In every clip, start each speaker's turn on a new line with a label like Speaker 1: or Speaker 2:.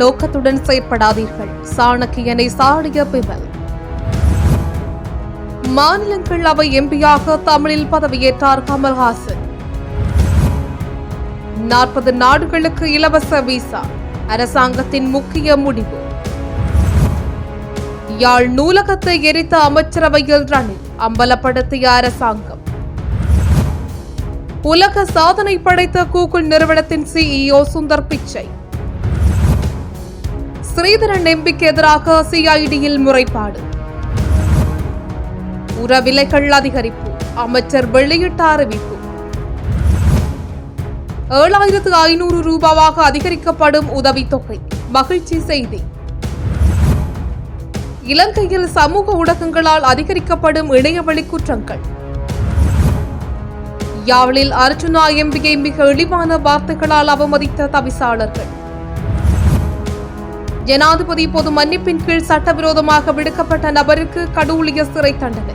Speaker 1: நோக்கத்துடன் செயற்படாதீர்கள். சாணக்கியனை சாடிய பிமல். மாநிலங்களவை எம்பியாக தமிழில் பதவியேற்றார் கமல்ஹாசன். நாற்பது நாடுகளுக்கு இலவச விசா அரசாங்கத்தின் முக்கிய முடிவு. யாழ் நூலகத்தை எரித்த அமைச்சரவையில் ரணில் அம்பலப்படுத்திய அரசாங்கம். உலக சாதனை படைத்த கூகுள் நிறுவனத்தின் சிஇஓ சுந்தர் பிச்சை. ஸ்ரீதரன் எம்பிக்கு எதிராக சிஐடியில் முறைப்பாடு. உர விலைகள் அதிகரிப்பு. அமைச்சர் வெளியிட்ட அறிவிப்பு. ஏழாயிரத்து ஐநூறு ரூபாவாக அதிகரிக்கப்படும் உதவித்தொகை. மகிழ்ச்சி செய்தி. இலங்கையில் சமூக ஊடகங்களால் அதிகரிக்கப்படும் இணையவழி குற்றங்கள். யாழில் அர்ஜுனா எம்பியை மிக இழிவான வார்த்தைகளால் அவமதித்த தவிசாளர்கள். ஜனாதிபதி பொது மன்னிப்பின் கீழ் சட்டவிரோதமாக விடுக்கப்பட்ட நபருக்கு கடூழிய சிறை தண்டனை.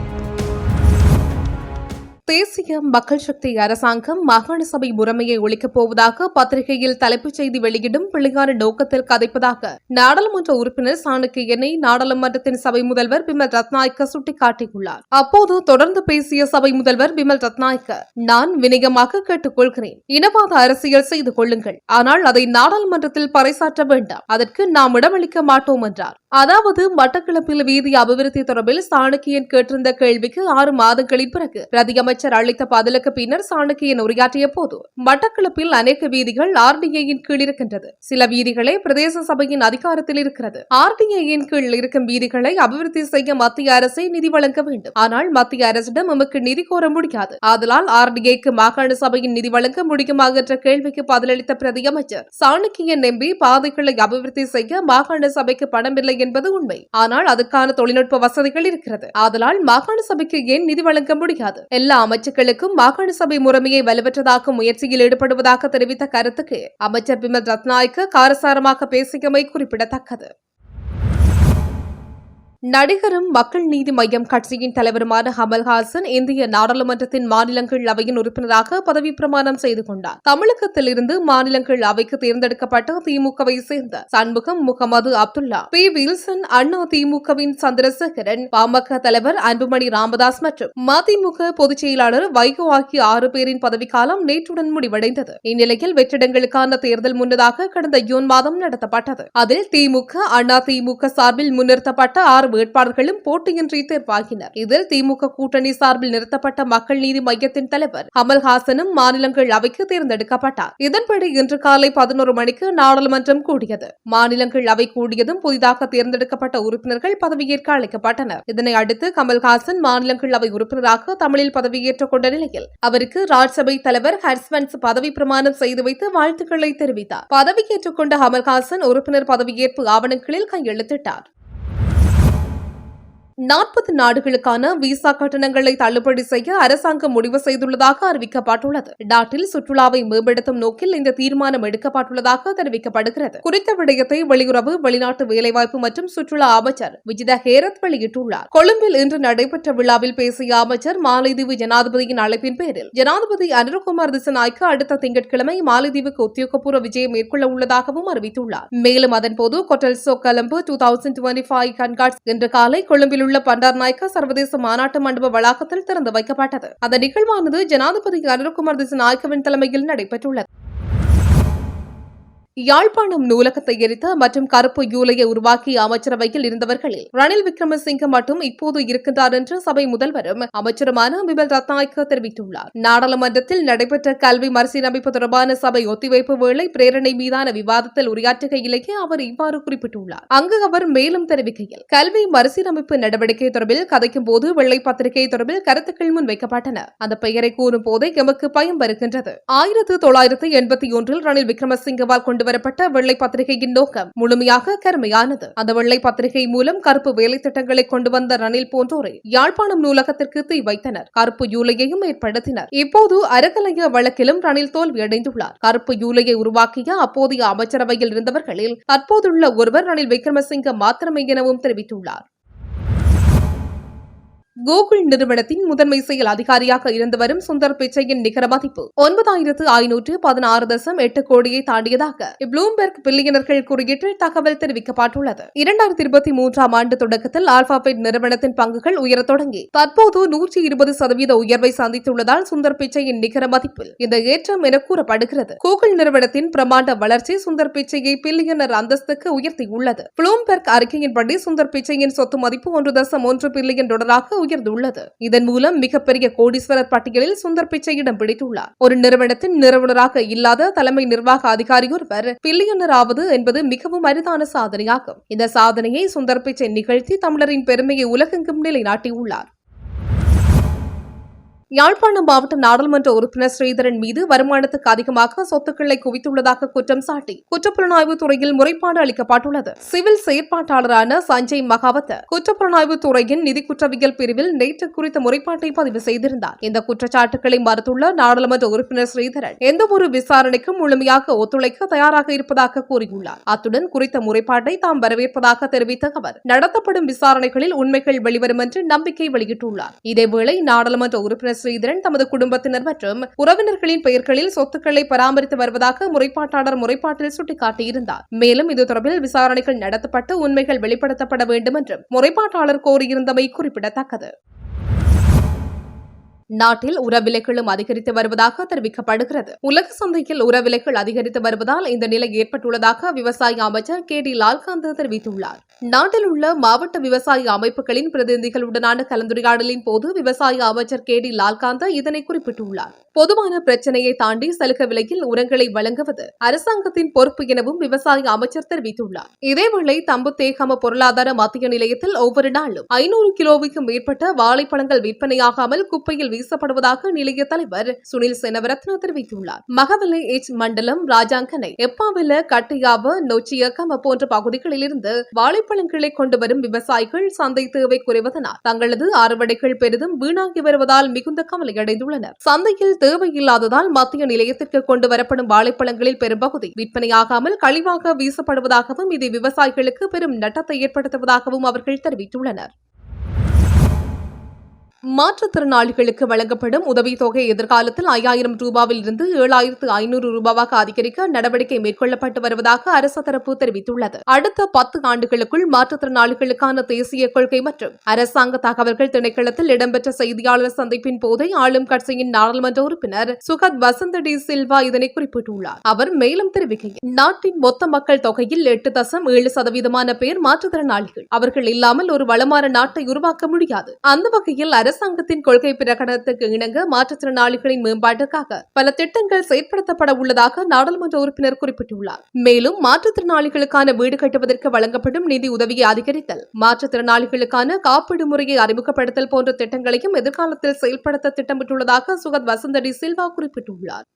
Speaker 1: தேசிய மக்கள் சக்தி அரசாங்கம் மாகாண சபை முறைமையை ஒழிக்கப் போவதாக பத்திரிகையில் தலைப்புச் செய்தி வெளியிடும் பிள்ளையார நோக்கத்தில் கதைப்பதாக நாடாளுமன்ற உறுப்பினர் சாணக்கியனை நாடாளுமன்றத்தின் சபை முதல்வர் பிமல் ரத்நாயக்க சுட்டிக்காட்டியுள்ளார். அப்போது தொடர்ந்து பேசிய சபை முதல்வர் பிமல் ரத்நாயக்க நான் வினயமாக கேட்டுக்கொள்கிறேன். இனவாத அரசியல் செய்து கொள்ளுங்கள். ஆனால் அதை நாடாளுமன்றத்தில் பறைசாற்ற வேண்டாம். அதற்கு நாம் இடமளிக்க மாட்டோம் என்றார். அதாவது மட்டக்களப்பில் வீதி அபிவிருத்தி தொடர்பில் சாணக்கியன் கேட்டிருந்த கேள்விக்கு ஆறு மாதங்களின் பிறகு பிரதியமைச்சர் அமைச்சர் அளித்த பதிலுக்கு பின்னர் சாணக்கியன் உரையாற்றிய போது மட்டக்களப்பில் அநேக வீதிகள் ஆர்டிஏயின் கீழ் இருக்கின்றது. சில வீதிகளே பிரதேச சபையின் அதிகாரத்தில் இருக்கிறது. ஆர்டிஏயின் கீழ் இருக்கும் வீதிகளை அபிவிருத்தி செய்ய மத்திய அரசே நிதி வழங்க வேண்டும். ஆனால் மத்திய அரசிடம் நமக்கு நிதி கோர முடியாது. ஆதலால் ஆர்டிஏக்கு மாகாண சபையின் நிதி வழங்க முடியுமா என்ற கேள்விக்கு பதிலளித்த பிரதி அமைச்சர் சாணக்கியன் நம்பி பாதைகளை அபிவிருத்தி செய்ய மாகாண சபைக்கு பணம் இல்லை என்பது உண்மை. ஆனால் அதுக்கான தொழில்நுட்ப வசதிகள் இருக்கிறது. ஆதலால் மாகாண சபைக்கு ஏன் நிதி வழங்க முடியாது? எல்லா அமைச்சர்களுக்கும் மாகாண சபை முறைமையை வலுவற்றதாக்கும் முயற்சியில் ஈடுபடுவதாக தெரிவித்த கருத்துக்கு அமைச்சர் பிமல் ரத்நாயக்க காரசாரமாக பேசியமை குறிப்பிடத்தக்கது. நடிகரும் மக்கள் நீதி மையம் கட்சியின் தலைவருமான கமல்ஹாசன் இந்திய நாடாளுமன்றத்தின் மாநிலங்களவையின் உறுப்பினராக பதவி பிரமாணம் செய்து கொண்டார். தமிழகத்தில் இருந்து மாநிலங்களவைக்கு தேர்ந்தெடுக்கப்பட்ட திமுகவை சேர்ந்த சண்முகம் முகமது அப்துல்லா பி. வில்சன் அண்ணா திமுகவின் சந்திரசேகரன் பாமக தலைவர் அன்புமணி ராமதாஸ் மற்றும் மதிமுக பொதுச் செயலாளர் வைகோ ஆகிய ஆறு பேரின் பதவிக்காலம் நேற்றுடன் முடிவடைந்தது. இந்நிலையில் வெற்றிடங்களுக்கான தேர்தல் முன்னதாக கடந்த ஜூன் மாதம் நடத்தப்பட்டது. அதில் திமுக அண்ணா திமுக சார்பில் முன்னிறுத்தப்பட்ட ஆறு வேட்பாளர்களும் போட்டியின்றி தேர்வாகினர் இதில் திமுக கூட்டணி சார்பில் நிறுத்தப்பட்ட மக்கள் நீதி மையத்தின் தலைவர் கமல்ஹாசனும் மாநிலங்களவைக்கு தேர்ந்தெடுக்கப்பட்டார். இதன்படி இன்று காலை பதினோரு மணிக்கு நாடாளுமன்றம் கூடியது. மாநிலங்களவை கூடியதும் புதிதாக தேர்ந்தெடுக்கப்பட்ட உறுப்பினர்கள் பதவியேற்க அழைக்கப்பட்டனர். இதனை அடுத்து கமல்ஹாசன் மாநிலங்களவை உறுப்பினராக தமிழில் பதவியேற்றுக் கொண்ட நிலையில் அவருக்கு ராஜ்சபை தலைவர் ஹர்ஸ்வன்ஸ் பதவி பிரமாணம் செய்து வைத்து வாழ்த்துக்களை தெரிவித்தார். பதவியேற்றுக் கொண்ட கமல்ஹாசன் உறுப்பினர் பதவியேற்பு ஆவணங்களில் கையெழுத்திட்டார். நாற்பது நாடுகளுக்கான விசா கட்டணங்களை தள்ளுபடி செய்ய அரசாங்கம் முடிவு செய்துள்ளதாக அறிவிக்கப்பட்டுள்ளது. நாட்டில் சுற்றுலாவை மேம்படுத்தும் நோக்கில் இந்த தீர்மானம் எடுக்கப்பட்டுள்ளதாக தெரிவிக்கப்படுகிறது. குறித்த விடயத்தை வெளியுறவு வெளிநாட்டு வேலைவாய்ப்பு மற்றும் சுற்றுலா அமைச்சர் விஜித ஹேரத் வெளியிட்டுள்ளார். கொழும்பில் இன்று நடைபெற்ற விழாவில் பேசிய அமைச்சர் மாலைதீவு ஜனாதிபதியின் அழைப்பின் பேரில் ஜனாதிபதி அனுரகுமார் திசநாய்க்கு அடுத்த திங்கட்கிழமை மாலைதீவுக்கு உத்தியோகபூர்வ விஜயம் மேற்கொள்ள உள்ளதாகவும் அறிவித்துள்ளார். மேலும் அதன்போது கொட்டல்சோ கொலம்பு டூ தௌசண்ட் டுவெண்டி ஃபைவ் கண்காட்சி இன்று காலை கொழும்பில் உள்ள பண்டார் நாயக்கா சர்வதேச மாநாட்டு மண்டப வளாகத்தில் திறந்து வைக்கப்பட்டது. அந்த நிகழ்வானது ஜனாதிபதி அனுரகுமார் திசநாயக்கவின் தலைமையில் நடைபெற்றுள்ளது. யாழ்ப்பாணம் நூலகத்தை எரித்த மற்றும் கருப்பு யூலையை உருவாக்கிய அமைச்சரவையில் இருந்தவர்களில் ரணில் விக்ரமசிங்க மட்டும் இப்போது இருக்கின்றார் என்று சபை முதல்வரும் அமைச்சருமான பிபல் ரத்நாயக்க தெரிவித்துள்ளார். நாடாளுமன்றத்தில் நடைபெற்ற கல்வி மறுசீரமைப்பு தொடர்பான சபை ஒத்திவைப்பு வேளை பிரேரணை மீதான விவாதத்தில் உரையாற்றுகையிலேயே அவர் இவ்வாறு குறிப்பிட்டுள்ளார். அங்கு அவர் மேலும் தெரிவிக்கையில் கல்வி மறுசீரமைப்பு நடவடிக்கை தொடர்பில் கதைக்கும் போது வெள்ளை பத்திரிகை தொடர்பில் கருத்துக்கள் முன்வைக்கப்பட்டன. அந்த பெயரை கூறும் போதே எமக்கு பயம் வருகின்றது. ஆயிரத்து தொள்ளாயிரத்து எண்பத்தி ஒன்றில் ரணில் விக்ரமசிங்கவால் கொண்டு வரப்பட்ட வெள்ளை பத்திரிகையின் நோக்கம் முழுமையாக கருமையானது. அந்த வெள்ளை பத்திரிகை மூலம் கருப்பு வேலை திட்டங்களை கொண்டு வந்த ரணில் போன்றோரை யாழ்ப்பாணம் நூலகத்திற்கு தீ வைத்தனர். கருப்பு யூலையையும் ஏற்படுத்தினர். இப்போது அறக்கலைய வழக்கிலும் ரணில் தோல்வியடைந்துள்ளார் கருப்பு யூலையை உருவாக்கிய அப்போதைய அமைச்சரவையில் இருந்தவர்களில் தற்போதுள்ள ஒருவர் ரணில் விக்ரமசிங்க மாத்திரமே எனவும் தெரிவித்துள்ளார். கூகுள் நிறுவனத்தின் முதன்மை செயல் அதிகாரியாக இருந்து வரும் சுந்தர் பிச்சையின் நிகர மதிப்பு ஒன்பதாயிரத்து ஐநூற்று பதினாறு தசம் எட்டு கோடியை தாண்டியதாக ப்ளூம்பெர்க் பில்லியனர்கள் குறியீட்டில் தகவல் தெரிவிக்கப்பட்டுள்ளது. இரண்டாயிரத்தி இருபத்தி மூன்றாம் ஆண்டு தொடக்கத்தில் ஆல்பாபெட் நிறுவனத்தின் பங்குகள் உயரத் தொடங்கி தற்போது நூற்றி இருபது சதவீத உயர்வை சந்தித்துள்ளதால் சுந்தர் பிச்சையின் நிகர மதிப்பில் இந்த ஏற்றம் என கூறப்படுகிறது. கூகுள் நிறுவனத்தின் பிரமாண்ட வளர்ச்சி சுந்தர் பிச்சையை பில்லியனர் அந்தஸ்துக்கு உயர்த்தியுள்ளது. ப்ளூம்பெர்க் அறிக்கையின்படி சுந்தர் பிச்சையின் சொத்து மதிப்பு ஒன்று தசம் ஒன்று பில்லியன் டாலராக உயர்ந்துள்ளது இதன் மூலம் மிகப்பெரிய கோடீஸ்வரர் பட்டியலில் சுந்தர் பிச்சை இடம் பிடித்துள்ளார். ஒரு நிறுவனத்தின் நிறுவனராக இல்லாத தலைமை நிர்வாக அதிகாரி ஒருவர் பில்லியனர் ஆவது என்பது மிகவும் அரிதான சாதனையாகும். இந்த சாதனையை சுந்தர் பிச்சை நிகழ்த்தி தமிழரின் பெருமையை உலகெங்கும் நிலைநாட்டியுள்ளார். யாழ்ப்பாணம் மாவட்ட நாடாளுமன்ற உறுப்பினர் ஸ்ரீதரன் மீது வருமானத்துக்கு அதிகமாக சொத்துக்களை குவித்துள்ளதாக குற்றம் சாட்டி குற்றப்புலனாய்வு துறையில் முறைப்பாடு அளிக்கப்பட்டுள்ளது. சிவில் செயற்பாட்டாளரான சஞ்சய் மகாவத் குற்றப்புலனாய்வு துறையின் நிதி குற்றவியல் பிரிவில் நேற்று குறித்த முறைப்பாட்டை பதிவு செய்திருந்தார். இந்த குற்றச்சாட்டுகளை மறுத்துள்ள நாடாளுமன்ற உறுப்பினர் ஸ்ரீதரன் எந்தவொரு விசாரணைக்கும் முழுமையாக ஒத்துழைக்க தயாராக இருப்பதாக கூறியுள்ளார். அத்துடன் குறித்த முறைப்பாட்டை தாம் வரவேற்பதாக தெரிவித்த அவர் நடத்தப்படும் விசாரணைகளில் உண்மைகள் வெளிவரும் என்று நம்பிக்கை வெளியிட்டுள்ளார். இதேவேளை நாடாளுமன்ற உறுப்பினர் ஸ்ரீதரன் தமது குடும்பத்தினர் மற்றும் உறவினர்களின் பெயர்களில் சொத்துக்களை பராமரித்து வருவதாக முறைப்பாட்டாளர் முறைப்பாட்டில் சுட்டிக்காட்டியிருந்தார். மேலும் இது தொடர்பில் விசாரணைகள் நடத்தப்பட்டு உண்மைகள் வெளிப்படுத்தப்பட வேண்டும் என்றும் முறைப்பாட்டாளர் கோரியிருந்தமை குறிப்பிடத்தக்கது. நாட்டில் உரவிலைகளும் அதிகரித்து வருவதாக தெரிவிக்கப்படுகிறது. உலக சந்தையில் உரவிலைகள் அதிகரித்து வருவதால் இந்த நிலை ஏற்பட்டுள்ளதாக விவசாய அமைச்சர் கே டி லால்காந்த் தெரிவித்துள்ளார். நாட்டில் உள்ள மாவட்ட விவசாய அமைப்புகளின் பிரதிநிதிகளுடனான கலந்துரையாடலின் போது விவசாய அமைச்சர் கே டி லால்காந்த் இதனை குறிப்பிட்டுள்ளார். பொதுவான பிரச்சனையை தாண்டி சலுகை விலையில் உரங்களை வழங்குவது அரசாங்கத்தின் பொறுப்பு எனவும் விவசாய அமைச்சர் தெரிவித்துள்ளார். இதேவேளை தம்பு தேகம பொருளாதார மத்திய நிலையத்தில் ஒவ்வொரு நாளும் ஐநூறு கிலோவுக்கும் மேற்பட்ட வாழைப்பழங்கள் விற்பனையாகாமல் குப்பையில் வீசப்படுவதாக நிலைய தலைவர் சுனில் செனவரத்ன தெரிவித்துள்ளார். மகவலை எச் மண்டலம் ராஜாங்கனை எப்பாவில கட்டியாவ நொச்சியக்கம போன்ற பகுதிகளில் இருந்து வாழைப்பழங்களை கொண்டு வரும் விவசாயிகள் சந்தை தேவை குறைவதனால் தங்களது அறுவடைகள் பெரிதும் வீணாகி வருவதால் மிகுந்த கவலையடைந்துள்ளனர். சந்தையில் தேவையில்லாததால் மத்திய நிலையத்திற்கு கொண்டு வரப்படும் வாழைப்பழங்களில் பெரும்பகுதி விற்பனையாகாமல் கழிவாக வீசப்படுவதாகவும் இது விவசாயிகளுக்கு பெரும் நட்டத்தை ஏற்படுத்துவதாகவும் அவர்கள் தெரிவித்துள்ளனர். மாற்றுத்திறனாளிகளுக்கு வழங்கப்படும் உதவித்தொகை எதிர்காலத்தில் ஐயாயிரம் ரூபாவில் இருந்து ஏழாயிரத்து ஐநூறு ரூபாவாக அதிகரிக்க நடவடிக்கை மேற்கொள்ளப்பட்டு வருவதாக அரசு தரப்பு தெரிவித்துள்ளது. அடுத்த பத்து ஆண்டுகளுக்குள் மாற்றுத்திறனாளிகளுக்கான தேசிய கொள்கை மற்றும் அரசாங்க தகவல்கள் திணைக்களத்தில் இடம்பெற்ற செய்தியாளர் சந்திப்பின் போதே ஆளும் கட்சியின் நாடாளுமன்ற உறுப்பினர் சுகத் வசந்த டி சில்வா இதனை குறிப்பிட்டுள்ளார். அவர் மேலும் தெரிவிக்கையில் நாட்டின் மொத்த மக்கள் தொகையில் எட்டு தசம் ஏழு சதவீதமான பேர் மாற்றுத்திறனாளிகள். அவர்கள் இல்லாமல் ஒரு வளமான நாட்டை உருவாக்க முடியாது. அந்த வகையில் அரசாங்கத்தின் கொள்கை பிரகடனத்துக்கு இணங்க மாற்றுத்திறனாளிகளின் மேம்பாட்டுக்காக பல திட்டங்கள் செயற்படுத்தப்பட உள்ளதாக நாடாளுமன்ற உறுப்பினர் குறிப்பிட்டுள்ளார். மேலும் மாற்றுத்திறனாளிகளுக்கான வீடு கட்டுவதற்கு வழங்கப்படும் நிதி உதவியை அதிகரித்தல் மாற்றுத்திறனாளிகளுக்கான காப்பீடு முறையை அறிமுகப்படுத்தல் போன்ற திட்டங்களையும் எதிர்காலத்தில் செயல்படுத்த திட்டமிட்டுள்ளதாக சுகத் வசந்தடி சில்வா குறிப்பிட்டுள்ளார்.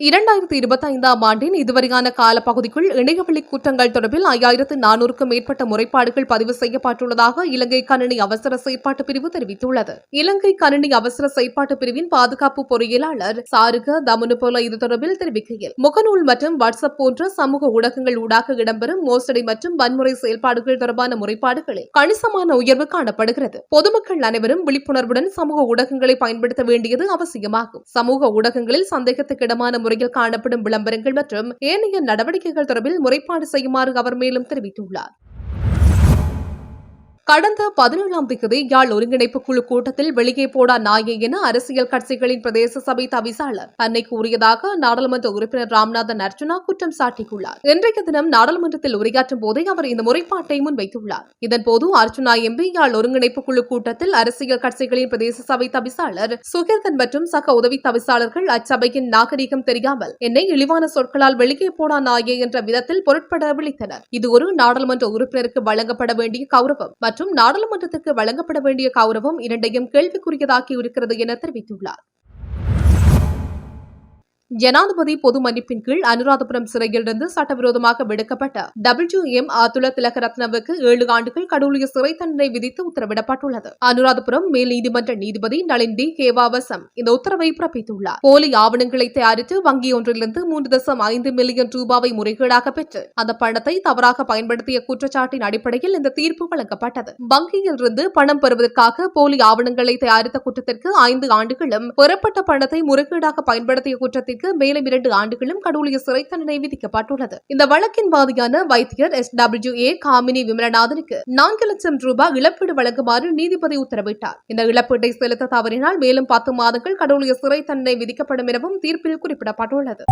Speaker 1: இரண்டாயிரத்தி இருபத்தி ஐந்தாம் ஆண்டின் இதுவரையான காலப்பகுதிக்குள் இணையவழி குற்றங்கள் தொடர்பில் ஐயாயிரத்து நானூறுக்கும் மேற்பட்ட முறைப்பாடுகள் பதிவு செய்யப்பட்டுள்ளதாக இலங்கை கணினி அவசர செயற்பாட்டு பிரிவு தெரிவித்துள்ளது. இலங்கை கணினி அவசர செயற்பாட்டு பிரிவின் பாதுகாப்பு பொறியியலாளர் சாருக தமனுபோல இது தொடர்பில் தெரிவிக்கையில் முகநூல் மற்றும் வாட்ஸ்அப் போன்ற சமூக ஊடகங்கள் ஊடாக இடம்பெறும் மோசடி மற்றும் வன்முறை செயல்பாடுகள் தொடர்பான முறைப்பாடுகளில் கணிசமான உயர்வு காணப்படுகிறது. பொதுமக்கள் அனைவரும் விழிப்புணர்வுடன் சமூக ஊடகங்களை பயன்படுத்த வேண்டியது அவசியமாகும். சமூக ஊடகங்களில் சந்தேகத்துக்கிடமான முறையில் காணப்படும் விளம்பரங்கள் மற்றும் ஏனைய நடவடிக்கைகள் தொடர்பில் முறைப்பாடு செய்யுமாறு அவர் மேலும் தெரிவித்துள்ளார். கடந்த பதினேழாம் தேதி யாழ் ஒருங்கிணைப்பு குழு கூட்டத்தில் வெளியே போடா நாயே என அரசியல் கட்சிகளின் பிரதேச சபை தவிசாளர். தன்னை கூறியதாக நாடாளுமன்ற உறுப்பினர் ராம்நாதன் அர்ஜுனா குற்றம் சாட்டியுள்ளார். இன்றைய தினம் நாடாளுமன்றத்தில் உரையாற்றும் போதே அவர் இந்த முறைப்பாட்டை முன்வைத்துள்ளார். இதன்போது அர்ஜுனா எம்பி யாழ் ஒருங்கிணைப்பு குழு கூட்டத்தில் அரசியல் கட்சிகளின் பிரதேச சபை தவிசாளர் சுகீர்தன் மற்றும் சக உதவி தவிசாளர்கள் அச்சபையின் நாகரிகம் தெரியாமல் என்னை இழிவான சொற்களால் வெளியே போடா நாயே என்ற விதத்தில் பொருட்பட விழித்தனர். இது ஒரு நாடாளுமன்ற உறுப்பினருக்கு வழங்கப்பட வேண்டிய கௌரவம். மற்றும் நாடாளுமன்றத்துக்கு வழங்கப்பட வேண்டிய கௌரவம் இரண்டையும் கேள்விக்குரியதாக்கி இருக்கிறது என தெரிவித்துள்ளார். ஜனாதிபதி பொது மன்னிப்பின் கீழ் அனுராதபுரம் சிறையிலிருந்து சட்டவிரோதமாக விடுக்கப்பட்ட டபிள்யூ எம் ஆத்துல திலகரத்னவுக்கு ஏழு ஆண்டுகள் கடூழிய சிறை தண்டனை விதித்து உத்தரவிடப்பட்டுள்ளது. அனுராதபுரம் மேல் நீதிமன்ற நீதிபதி நளின் டி கேவாவசம் இந்த உத்தரவை பிறப்பித்துள்ளார். போலி ஆவணங்களை தயாரித்து வங்கி ஒன்றிலிருந்து மூன்று தசம் ஐந்து மில்லியன் ரூபாவை முறைகேடாக பெற்று அந்த பணத்தை தவறாக பயன்படுத்திய குற்றச்சாட்டின் அடிப்படையில் இந்த தீர்ப்பு வழங்கப்பட்டது. வங்கியில் இருந்து பணம் பெறுவதற்காக போலி ஆவணங்களை தயாரித்த குற்றத்திற்கு ஐந்து ஆண்டுகளும் பெறப்பட்ட பணத்தை முறைகேடாக பயன்படுத்திய குற்றத்திற்கு மேலும் இரண்டு ஆண்டுகளும் கடவுளிய சிறை தண்டனை விதிக்கப்பட்டுள்ளது. இந்த வழக்கின் வாதியான வைத்தியர் எஸ் டபிள்யூ ஏ காமினி விமலநாதனுக்கு நான்கு லட்சம் ரூபாய் இழப்பீடு வழங்குமாறு நீதிபதி உத்தரவிட்டார். இந்த இழப்பீட்டை செலுத்த தவறினால் மேலும் பத்து மாதங்கள் கடவுளிய சிறை தண்டனை விதிக்கப்படும் எனவும் தீர்ப்பில் குறிப்பிடப்பட்டுள்ளது.